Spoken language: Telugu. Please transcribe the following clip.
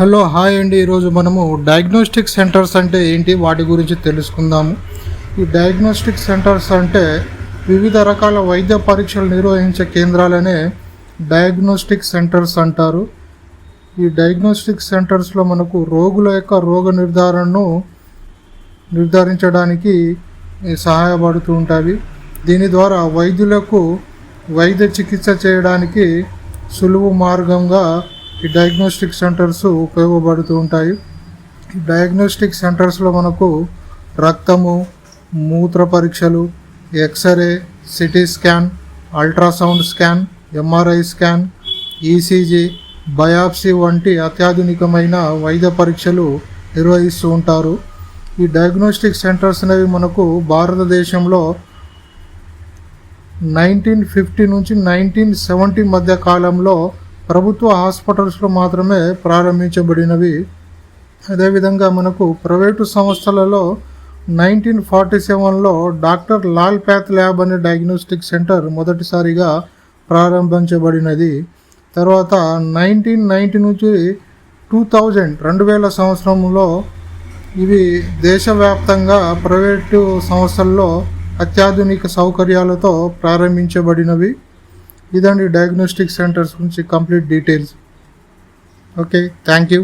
హలో హాయ్ అండి. ఈరోజు మనము డయాగ్నోస్టిక్ సెంటర్స్ అంటే ఏంటి వాటి గురించి తెలుసుకుందాము. ఈ డయాగ్నోస్టిక్ సెంటర్స్ అంటే వివిధ రకాల వైద్య పరీక్షలు నిర్వహించే కేంద్రాలనే డయాగ్నోస్టిక్ సెంటర్స్ అంటారు. ఈ డయాగ్నోస్టిక్ సెంటర్స్లో మనకు రోగుల యొక్క రోగ నిర్ధారణను నిర్ధారించడానికి సహాయపడుతూ ఉంటాయి. దీని ద్వారా వైద్యులకు వైద్య చికిత్స చేయడానికి సులువు మార్గంగా ఈ డయాగ్నోస్టిక్ సెంటర్స్ ఉపయోగపడుతూ ఉంటాయి. ఈ డయాగ్నోస్టిక్ సెంటర్స్లో మనకు రక్తము మూత్ర పరీక్షలు x-ray CT scan ultrasound scan MRI scan ECG biopsy వంటి అత్యాధునికమైన వైద్య పరీక్షలు నిర్వహిస్తూ ఉంటారు. ఈ డయాగ్నోస్టిక్ సెంటర్స్ అనేవి మనకు భారతదేశంలో నైన్టీన్ ఫిఫ్టీ నుంచి నైన్టీన్ సెవెంటీ మధ్య కాలంలో ప్రభుత్వ హాస్పిటల్స్లో మాత్రమే ప్రారంభించబడినవి. అదేవిధంగా మనకు ప్రైవేటు సంస్థలలో నైన్టీన్ ఫార్టీ సెవెన్లో డాక్టర్ లాల్ ప్యాత్ ల్యాబ్ అనే డయాగ్నోస్టిక్ సెంటర్ మొదటిసారిగా ప్రారంభించబడినది. తర్వాత నైన్టీన్ నైంటీ నుంచి టూ థౌజండ్ రెండు వేల సంవత్సరంలో ఇవి దేశవ్యాప్తంగా ప్రైవేటు సంస్థల్లో అత్యాధునిక సౌకర్యాలతో ప్రారంభించబడినవి. ఇదండి డయాగ్నోస్టిక్ సెంటర్స్ గురించి complete details okay thank you